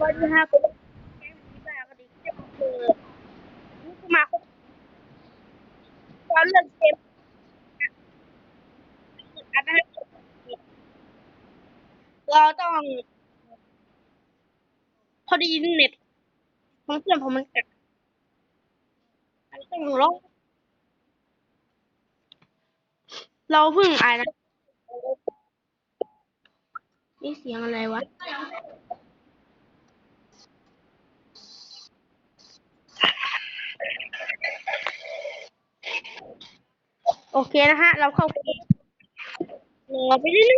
วันนี้ครับมแกงผีบ้ากันอีเช่นเคยมาครบตอนเล่นเกมอันนั้นเราต้อง พอดีเน็ตของเพื่อนผมมันกัดอันนี้ต้องร้องเราเพิ่งอ่านนะนี่เสียงอะไรวะ โอเคนะฮะ เราเข้าไปรอไปเรื่อย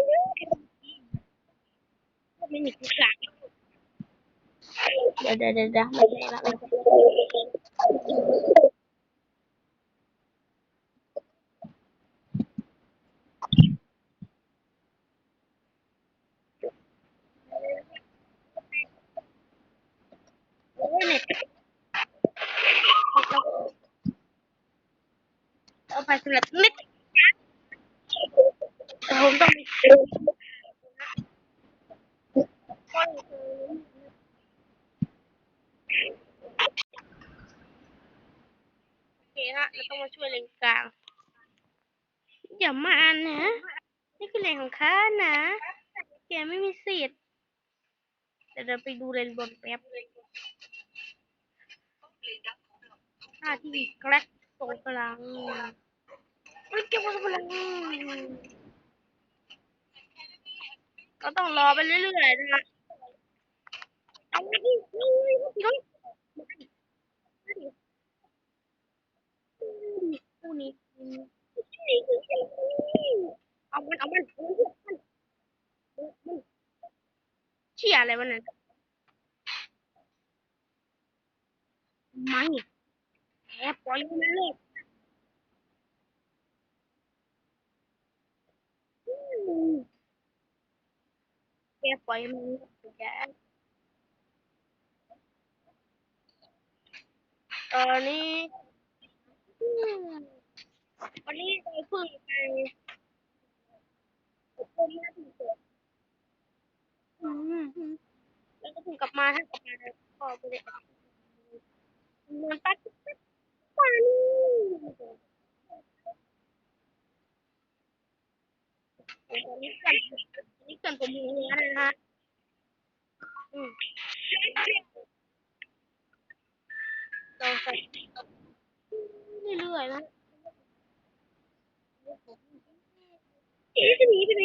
ๆไม่มีกูสั่งเดี๋ยวเดี๋ยวเดี๋ยวไม่ได้ละไม่ใช่โอ้ยเน็ต เอาไปสำหรับนิดแต่ผมต้องมีโอเคฮะเราต้องมาช่วยเลนกลาง อย่ามาอันนะ นี่คือเลนของข้านะ แกไม่มีสิทธิ์เดี๋ยวเราไปดูเลนบนแป๊บหน้าที่แกร็กตรงกลางเฮ้ยเก็บไว้ตรงกลางเราต้องรอไปเรื่อยๆนะฮะเอาไปดิเอาไปดิเอาไปดิคู่นี้เอามันเอามันเอามันมัน เชี่ยอะไรวะเนี่ยไม่แอบปล่อยมันเลยแกปล่อยมันแกตอนนี้อืมวันนี้เราเพิ่งไปอบรมหน้าที่เสร็จอืมแล้วก็เพิ่งกลับมาถ้ากลับมาก็ไปเลยนอนปั๊บปั๊บปั๊บตอ นนี้กันตอนนี้กันผมอยู่งานะฮะอืมเราไปเรื่อยๆนะเอ๊ะจะหนีไปไหน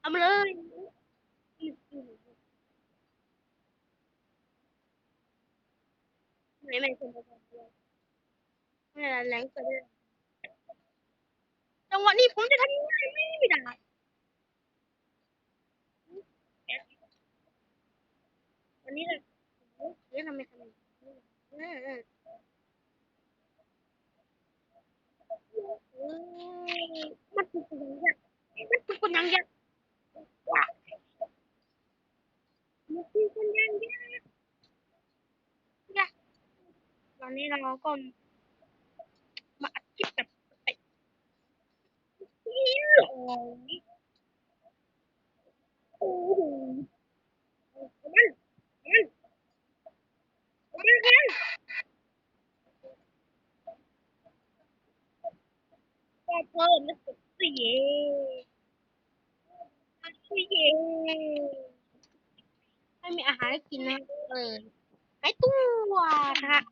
เอามาเลยไหนไหนคนละคนไม่ละแรงเกิน จังหวะนี้ผมจะทำยังไงไม่ได้วันนี้เลยเฮ้ยทำไมทำอย่างนี้เออเออเออมันคือคนยังยากมันคือคนยังยากว้ามันคือคนยังยากยากตอนนี้เราก็มาอัดคลิปแบบไปโอ้ยโอ้โหมันมันมันมันก็ เพิ่มมันสุดเสียมันเสียไม่มีอาหารให้กินนะเออไอ้ตัวนะฮะ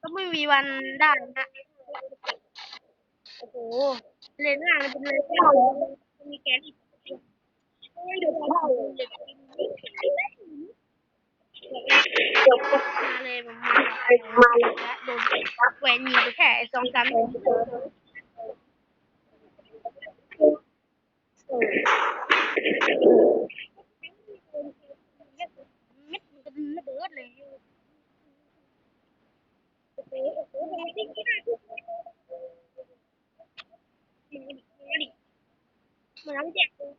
ก็ไม่มีวันได้นะ โอ้โห เลนหน้ามันเป็นเลนเก้ามีแก๊สอีกโอ้ยเดี๋ยวพอเดี๋ยวเดี๋ยวมาเลยผมมาเลยแล้วโดนแหวนยิงไปแค่สองสามเม็ดมันก็ระเบิดเลยโอ้โหโอ้โหมันไม่ได้มาดิมาล้างแจกเลย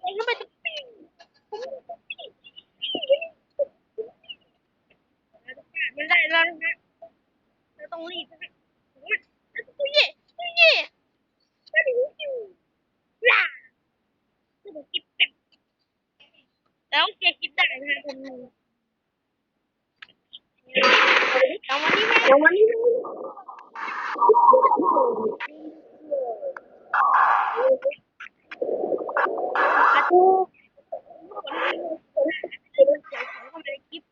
ไอ้ทำไมต้องปิ้งมันได้แล้วนะเราต้องรีบนะตุ้ยเย่ตุ้ยเย่ไม่รู้อยู่ล่ะไม่รู้กินเป็ดแล้วแกกิน คิดได้นะฮะคนหนึงแต่วันนี้แม่ วันนี้ อาทูคนที่เสียงของเข้ามาในคลิป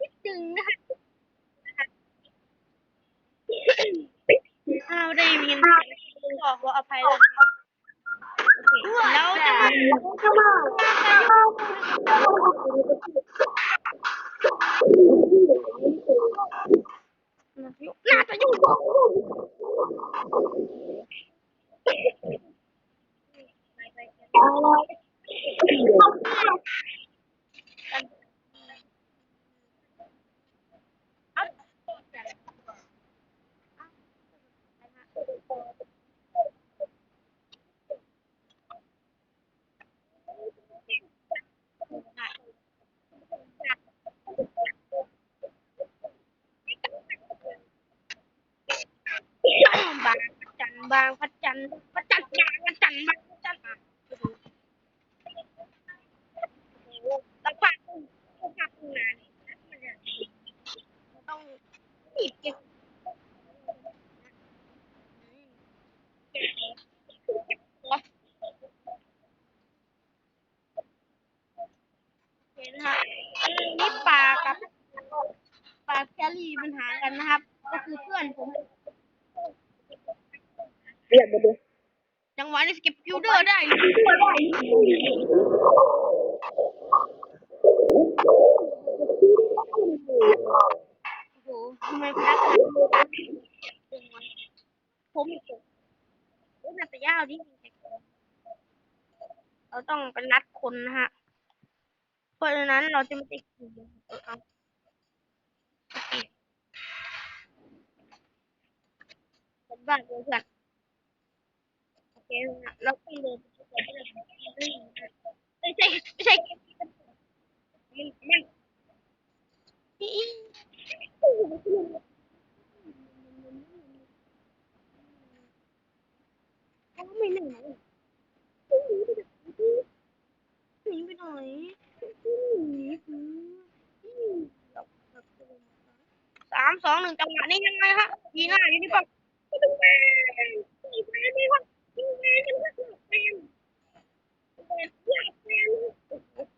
นิดนึงนะคะถ้าได้ยินเสียงก็ขออภัยด้วยนะคะโอเคแล้วจะมาจะยุ่งบางพระจันทร์บางพระจันทร์พระจันทร์บางพระจันทร์บางพระจันทร์อะต้องฟังต้องฟังนานมันจะต้องหยิบเก็บเห็นฮะนี่ปลากับปลาแครี่ปัญหากันนะครับ ก็คือเพื่อนผม เรียกมาดู จังหวะนี้สกิปคิวเดอร์ได้เลย โหทำไมพนักงานผมผมน่าจะยาวดิเราต้องไปนัดคนนะฮะ เพราะฉะนั้นเราจะไม่ได้คุยเออเอาเป็นบ้านเพื่อนโอเค เราต้องเดิน ไปที่ไหนไม่ใช่ไม่ใช่มันมันไม่หนึ่งหนีไปหน่อยหนีสามสองหนึ่งจังหวะนี้ยังไงฮะยีหน้าอยู่ที่ฝั่งดูแม่ดูแม่ไม่ว่าดูแม่จะไม่ถูกแม่ แม่อยากแม่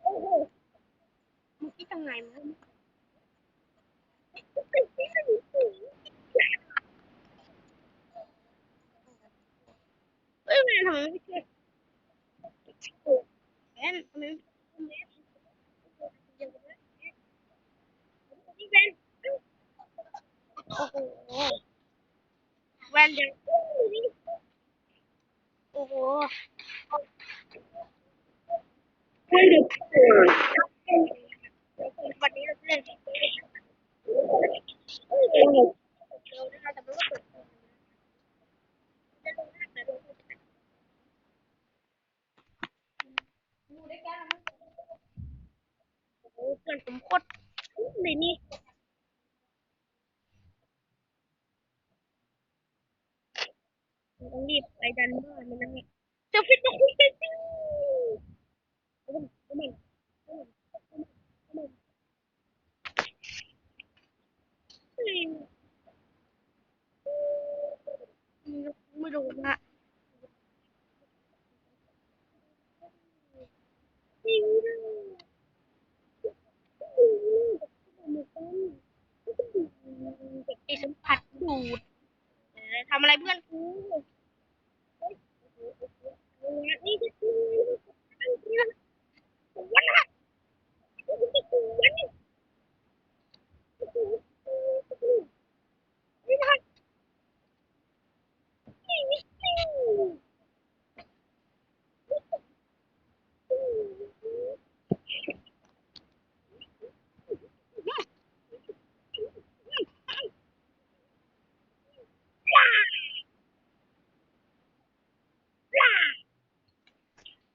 โอ้โหเช่วยแม่ทำไมไม่ช่วยแม่นี่แม่โอ้โหแว่นยังโอ้โหให้ดูวันนี้เราเล่นเร็วนะคะแต่ไม่ว่าเปิดโอ้โหเพื่อนผมโคตรในนี่ต้องรีบไปดันบ้านมันนะเนี่ยจะฟิตต้องฟิตจริ ไม่รู้นะเด็กที่สัมผัสดูดทำอะไรเพื่อนกูนี่คือวันละวันนี่นะ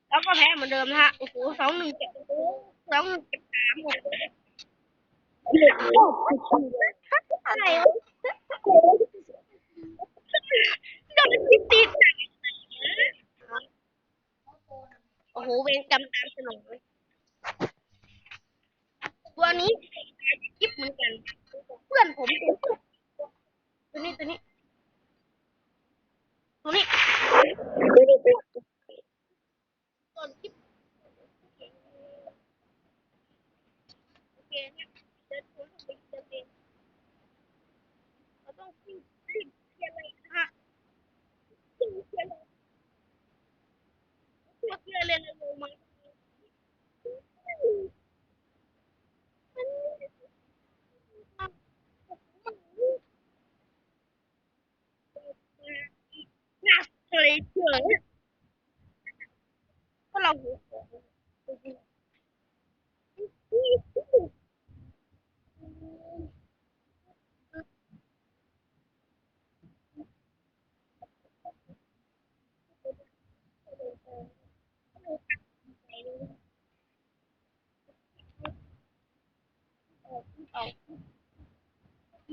แล้วก็แพ้เหมือนเดิมนะฮะ โอ้โห สองหนึ่งเจ็ดสองหนึ่งเจ็ดสามหมดอะไรวะโดนติดตีโอ้โหเวรกรรมตามสนองเลยนี้คลิปเหมือนกัน เพื่อนผมเป็นตัวนี้ตัวนี้ ตัวนี้ต้นคลิปโอเคนะเดินคนไปเดินเองเราต้องรีบรีบเคลียร์เลยนะฮะรีบเคลียร์เลยตัวเคลียร์เลยเร็วๆมาน่า เฉยเพราะเราหัว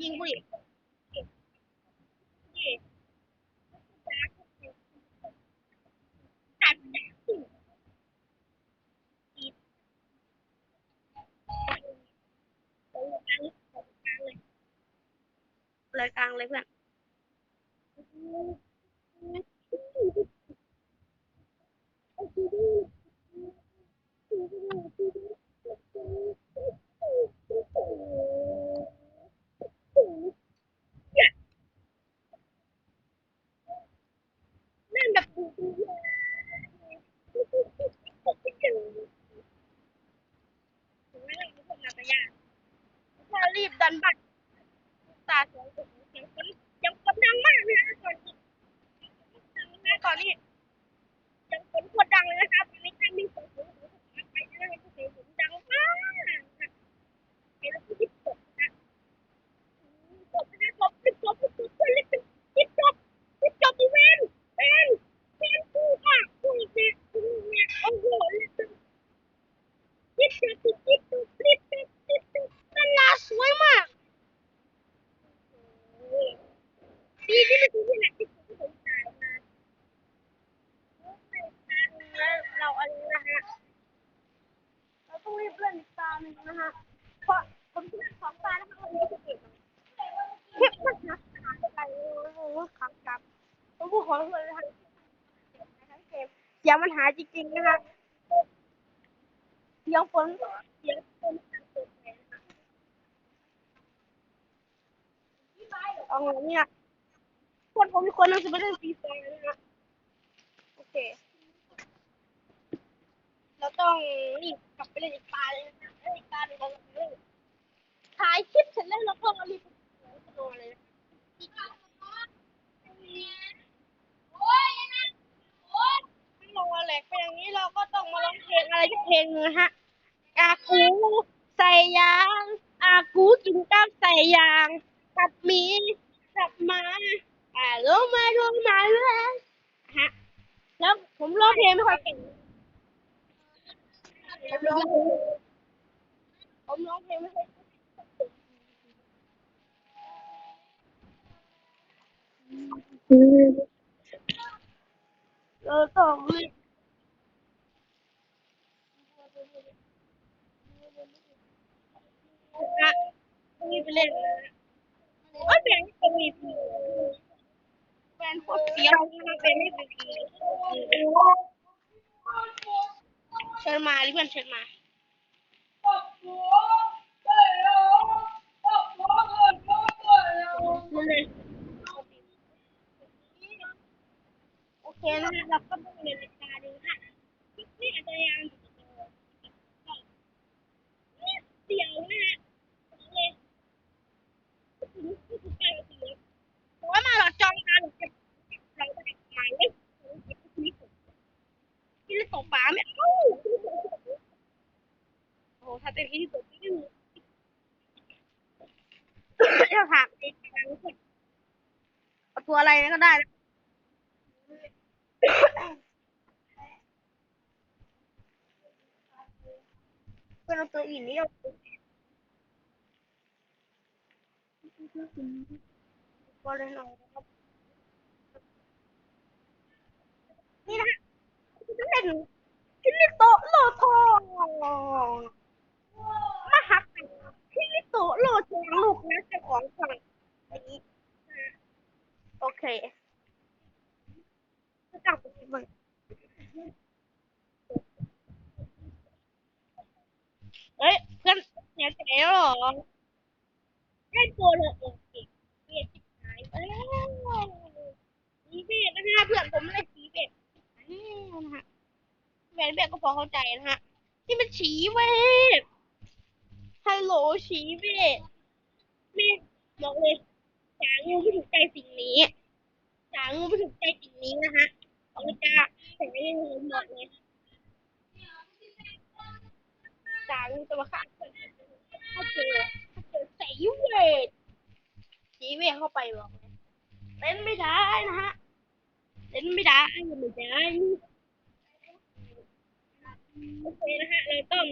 ยิงบุหรี่ตัดเลยกลางเลยเพื่อน นั่นแบบดูดูถ้ารีบดันบัตรตาสองเสียงคนยังคนดังมากเลยนะก่อนนี้ก่อนนี้ยังคนคนดังเลยนะครับอันนี้ท่านมีเสียงสูงไปได้เลยเสียงสูงดังมากเดี๋ยวเราคิดกดนะกดนะกดกดกดกดกดรีบรีบจบรีบจบอีเวนต์เป็นเป็นคู่ค่ะคู่เนี่ยคู่เนี่ยโอ้โหรีบจบรีบจบรีบจบรีบจบรีบจบนั่นน่าสวยมากดีที่ไม่ถึงที่ไหนที่ผมสงสัยมาเราอะไรนะฮะ เราต้องรีบเล่นอีกตาห นะฮะเพราะผมจะเล่นสองตานะคะวันนี้จะเก็บเก็บมันนะหายไปโอ้โหขังกลับผมพูดขอโทษนะคะทั้งเกมเสียงมันหายจริงๆนะคะเสียงฝนเสียงฝนเอาไงเนี่ยคนผมมีคนนึงจะไปเล่นฟรีไฟร์นะฮะโอเค เราต้องรีบกลับไปเล่นอีกตาเลยนะ เล่นอีกตาหนึ่งราจะเล่นถ่ายคลิปเสร็จแล้วเราก็รีบไปนอนเลยนะถ้าเราแหลกไปอย่างนี้เราก็ต้องมาร้องเพลงอะไรสักเพลงหนึงนะฮะ อากูใส่ยาง อากูกินกับใส่ยางกับหมีกับมาอ่าลงมาลงมาเลยฮะ แล้วผมร้องเพลงไม่ค่อยเก่งผมร้องเพลง ผมร้องเพลงไม่ค่อยเราต้องรีบนะรีบไปเล่นนะโอ้ยแบงค์เป็นมีพีแบงค์โคตรเสียวนเป็นไม่เป็นพีเชิญมาดิเพื่อนเชิญมา เลยโอเคนะฮะเราก็ต้องเรียนอีกตาหนึ่งค่ะนี่อาจจะยังเสียวนะฮะเลยผมว่ามาหลอดจองมาหลอดจะเราไปหมายเลขที่ตกปลาไม่เอ้าโอ้ถ้าเป็นที่ที่สุดที่จะถามเองเอาตัวอะไรก็ได้นะ เป็นเอาตัวอื่นนี่เอาตัวเลยหน่อยนะครับ นี่นะฮะจะเล่นคิริโตะโลทองมหักกัน ฮ้ยเพื่อนเสียใจแล้วเหรอได้ตัวเลยเองสิเบียดจิบหายไปแล้วสีเบียดนะฮะเพื่อนผมไม่ได้สีเบียดแล้วนะฮะแหวนเบียดก็พอเข้าใจ นะฮะ นี่มันฉีเวทฮัลโหลฉีเวทแม่บอกเลยจางูไม่ถูกใจสิ่งนี้จางูไม่ถูกใจสิ่งนี้นะฮะเอาไปจ้าแต่ไม่ได้เงินหมดเลย จางจะมาฆ่าคนถ้าเจอถ้าเจอใส่เวทจีเวทเข้าไปบอกเลยเล่นไม่ได้นะฮะเล่นไม่ได้ไม่ได้ โอเคนะฮะเราต้อง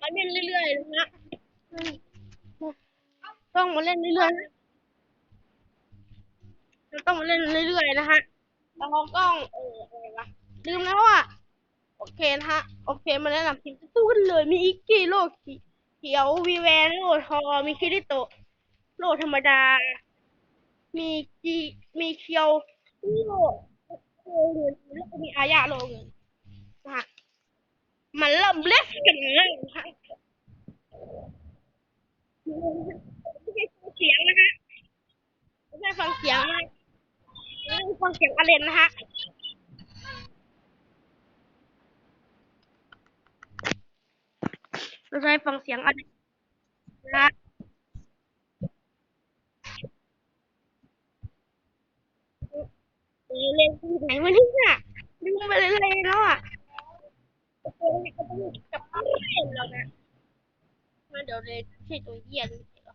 มาเล่นเรื่อยๆนะฮะต้องมาเล่นเรื่อยๆนะเราต้องมาเล่นเรื่อยๆนะฮะแล้วเขากล้องเอออะไรวะลืมแล้วอะโอเคนะฮะโอเคมาแนะนำทีมสู้กันเลย มีอิกกี้โลกเขียววีแวนโลทอมีคิริโตโลธรรมดา มีจีมีเคียวโลโลเงินแล้วก็มีอายาโลเงินนะฮะ มันเริ่มเล่นกันเลยนะฮะไม่ใช่ฟังเสียงนะฮะไม่ใช่ฟังเสียงนะไม่ใช่ฟังเสียงอาเลนนะฮะเราจะให้ฟังเสียงอะไรนะเออเล่นที่ไหนมาเนี่ยดึงไปเลยเลยแล้วอะ โอเคก็ต้องจับเล่นแล้วนะมาเดี๋ยวเลยใช่ตัวเหี้ยนี่เหรอ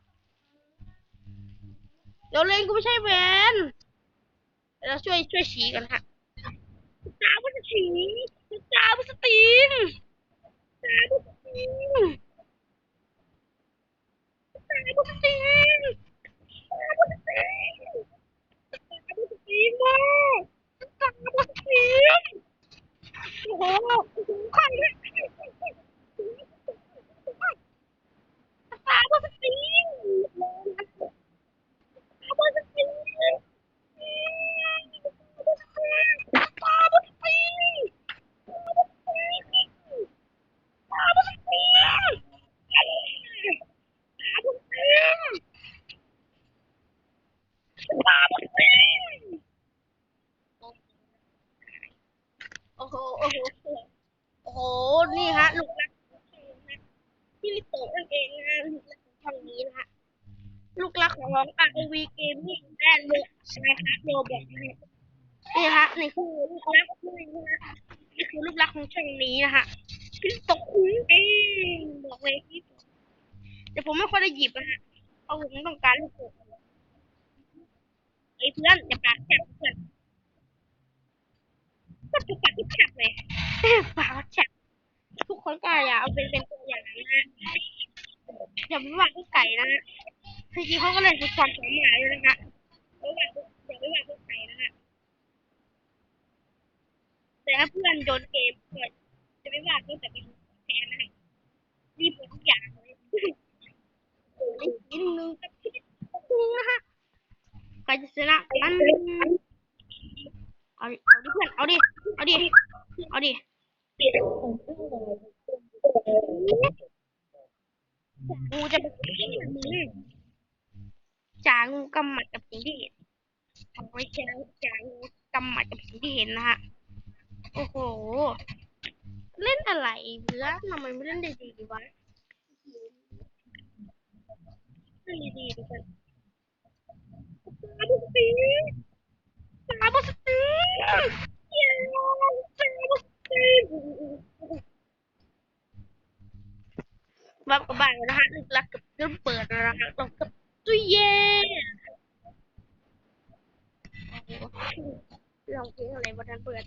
เดี๋ยวเล่นก็ไม่ใช่แวนเราช่วยช่วยชี้กันฮะจ้าว่าจะชี้จ้าว่าจะตีนจ้าว่าจะตีนตาบุกตีนตาบุกตีนตาบุกตีนมากตาบุกตีน โอ้โหใครเนี่ยตายบุกตีนตายบุกตีนตายบุกตีนตายบุกตีน ตาบอดสีโอ้โห โอ้โห โอ้โห นี่ฮะ ลูกรักของช่องนะพี่ลิโตะนั่นเองนะลูกรักของช่องนี้นะฮะ ลูกรักของ ROV Gaming และเลือกนะครับโรบอกนะฮะนี่ฮะนี่คือลูกรักนี่นะฮะนี่คือลูกรักษณ์ของช่องนี้นะฮะพี่ตะคุ้งเองบอกเลยพี่แต่ผมไม่ค่อยได้หยิบนะฮะเพราะผมต้องการลูกโป่งไอ้เพื่อนอย่าปากแฉบเพื่อนก็จะปากที่แฉบเลยปากแฉบทุกคนก็อย่าเอาเป็นเป็นตัวอย่างนะฮะอย่าไปว่าไก่นะฮะจริงๆเขาก็เลยฝึกความสามารถเลยนะคะไม่ว่าอย่าไปว่าผู้ไก่นะฮะแต่ถ้าเพื่อน โดนเกมเกิดจะไม่ว่าก็แต่ไม่รู้แพ้นะฮะรีบหมดทุกอย่างเลยนิดนึงกับที่นึงนะฮะ ใครจะชนะมันเอาดิเอาดิเพื่อน เอาดิ เอาดิ เอาดิงูจะไปกินมึงจางูกำหมัดกับสิ่งที่เห็นเอาไว้แค่จางูกำหมัดกับสิ่งที่เห็นนะฮะ โอ้โห เล่นอะไรเพื่อนทำไมไม่เล่นดีๆวะเล่นดีๆดีกว่า ตาบุกตีตาบุกตีเย้ตาบุกตี มากับบ้านนะฮะลึกลักกับเริ่มเปิดแล้วนะฮะตรงกับตู้เย็นลองเพลงอะไรวันนั้นเปิด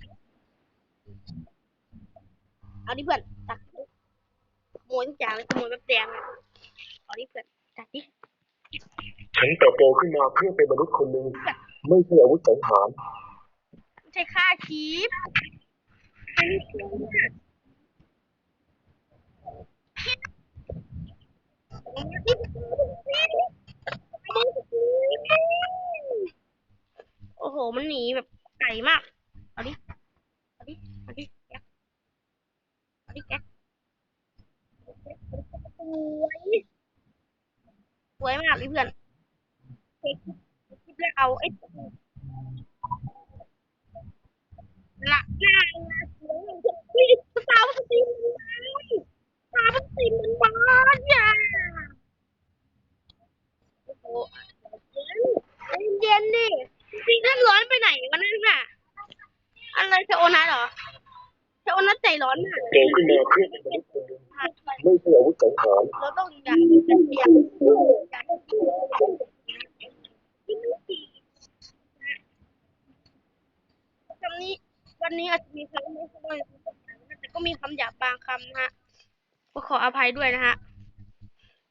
เอาดิเพื่อนตักขโมยทุกอย่างเลยขโมยแบบแดงอะเอาดิเพื่อนตักดิฉันเติบโตขึ้นมาเพื่อเป็นมนุษย์คนหนึ่งไม่ใช่อาวุธสังหารไม่ใช่ค่าชีพอันนี้คื โอ้โห มันหนีแบบไก่มาก เอาดิ เอาดิ เอาดิแกะเอาดิแกะวยสวยมากเลยเพื่อนเทคลิปแล้วเอาไอ้ละหน้าละสวยอย่างเช่นอุ้ยสาวสตรีมมันสาวสตรีมมันบานอย่าโอ้โหเย็นเย็นๆดิจริงๆนั่นร้อนไปไหนวันนั้นน่ะ อะไรเทโอนัทเหรอเทโอนัทใจร้อนมาก โตขึ้นมาเพื่อเป็นมนุษย์คนหนึ่งไม่ใช่อาวุธสังหาร เราต้องอยากอยางอยากอยางคำนี้วันนี้อาจจะมีคำไม่ค่อยแต่ก็มีคำหยาบบางคำนะฮะก็ขออภัยด้วยนะฮะ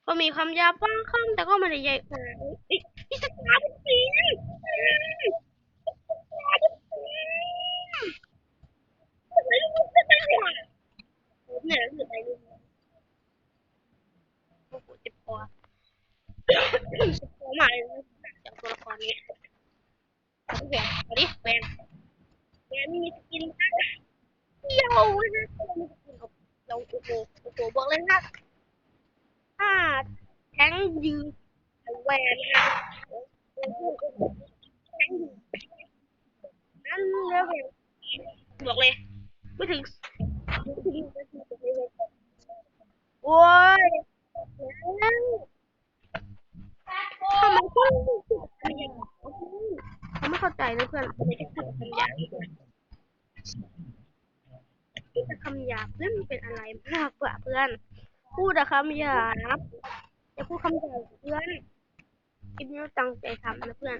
ก็มีคำหยาบบางคำแต่ก็ไม่ได้ใหญ่ขนาดนี้อีอีสตาร์ทสีเนี่ยเหลืออะไรลูกโอ้โหเจ็บคอเจ็บคอมากเลยจากตัวละครนี้แหวนเอาดิแหวนแหวนมีสกินนะเที่ยวนะเราโอ้โหโอ้โหบอกเลยนะถ้าแทงยืนแหวนนะแทงยืนนั่นเลยบอกเลยไม่ถึงไม่ถึงโอ้ย ทำไมต้องทำอย่างนี้เขาไม่เข้าใจนะเพื่อนทำไมถึงทำคำหยาบแต่คำหยาบนั่นเป็นอะไรมากกว่าเพื่อน พูดแต่คำหยาบอย่าพูดคำหยาบเพื่อนคลิปนี้ตั้งใจทำนะเพื่อน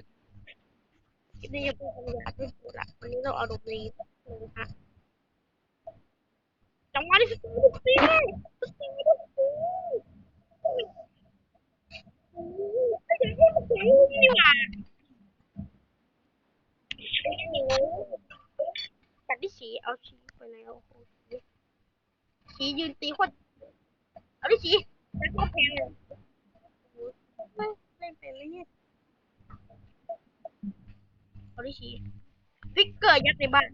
คลิปนี้อย่าพูดคำหยาบไม่พูดละวันนี้เราเอาดนตรีเลยนะฮะจังหวะที่สุดดนตรีดนตรีดนตรีไม่ใช่ไม่ใช่นี่หว่า ตัดที่สีเอาสีไปไหนเอาโอ้โหสียืนตีโคตรเอาดิสีแต่โคตรแพงเลยไม่เล่นเป็นไหมเนี่ยเอาดิสีฟิกเกอร์ยัดในบ้าน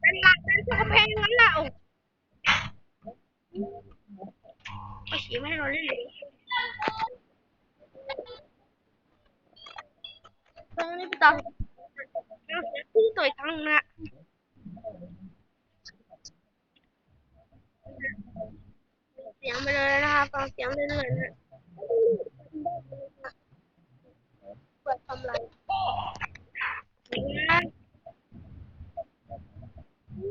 เป็นหลักเป็นกำแพงงั้นแหละโอ้เอาสีไม่ให้เราเล่นเลย ตอนนี้พี่ตาเอาเสียงตัวอีกครั้งนะเสียงไปเลยนะคะฟังเสียงเรื่อยๆนะเปิดทำไรน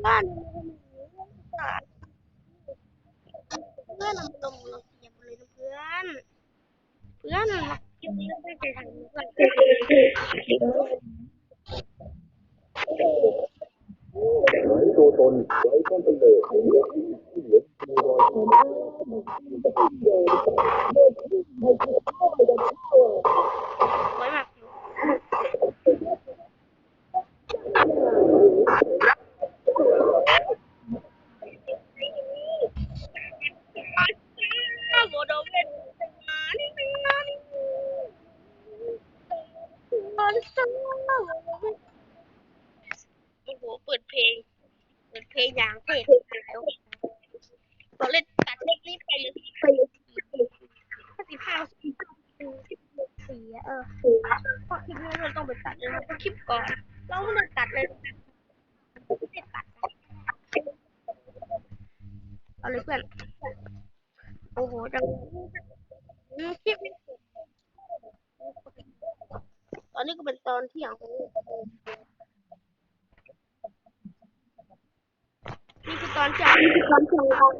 บ้านเพื่อนเราลงเราเสียงเลยนะเพื่อน เพื่อนเราคลิปนี้เราตั้งใจทำเพื่อนหายตัวตนไร้ต้นกำเนิดที่เหลือมีรอยยิ้มไว้มากโมโดเวนมานี่ โอ้โหเปิดเพลง เปิดเพลงอย่างเท่แล้วตอนเล่นตัดเล็กนี้ไปเลยไปเลยห้าสิบห้าสิบสี่เออพราะคลิปนี้เราต้องไปตัดเลยคลิปก่อน เราไม่ได้ตัดเลยไม่ได้ตัดเอาเลยเพื่อนโอ้โหจังอืมคลิปนี้ตอนนี้ ก็เป็นตอนเที่ยงขอนี่คือตอนจากนี่คือตอนเที่ยงของ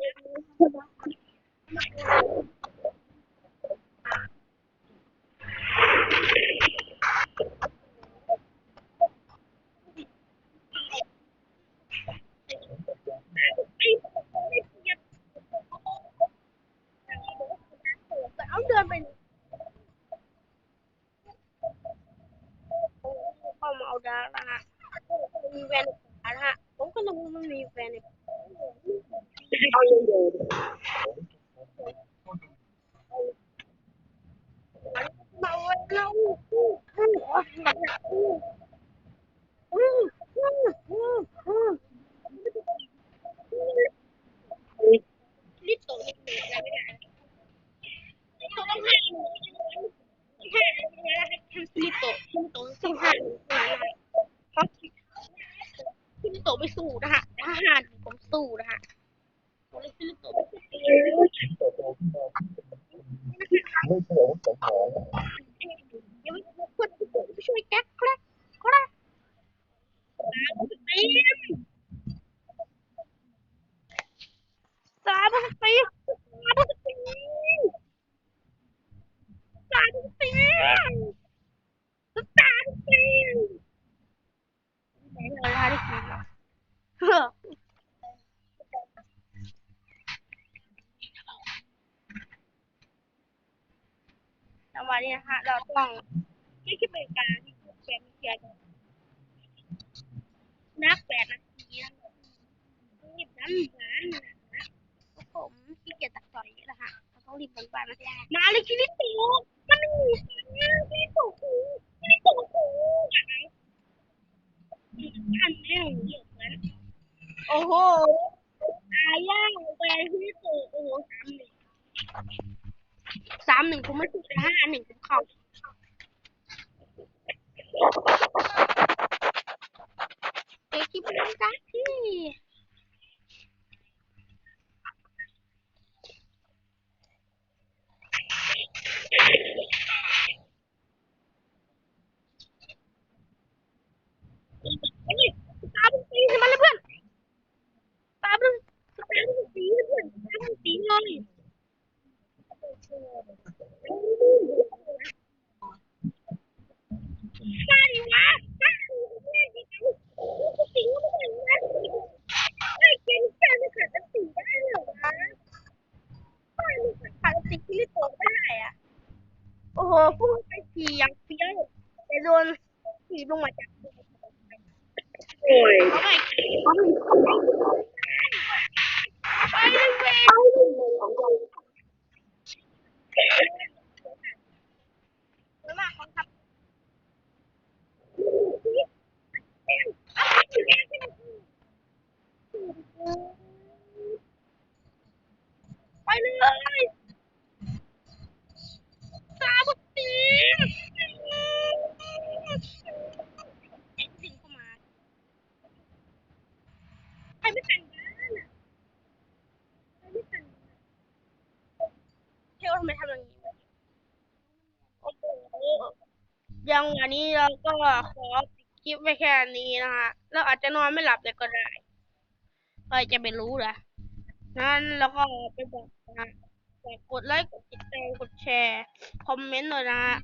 เอาเดินไปเข้าม นะคะ เราต้องไม่คิดเป็นการที่พูดแกมเชียร์นักแปดนาทีนะคะรีบน้ำหวานนะผมที่เกียจตักต่อยนะคะเราต้องรีบบันบานมาเลยคิดติว Tem que brincar aqui. วันนี้เราก็ขอปิดคลิปไว้แค่นี้นะฮะเราอาจจะนอนไม่หลับเลยก็ได้ใครจะไปรู้ล่ะงั้นเราก็ไปบอกนะกดไลค์กดติดตามกดแชร์ คอมเมนต์หน่อยนะฮะ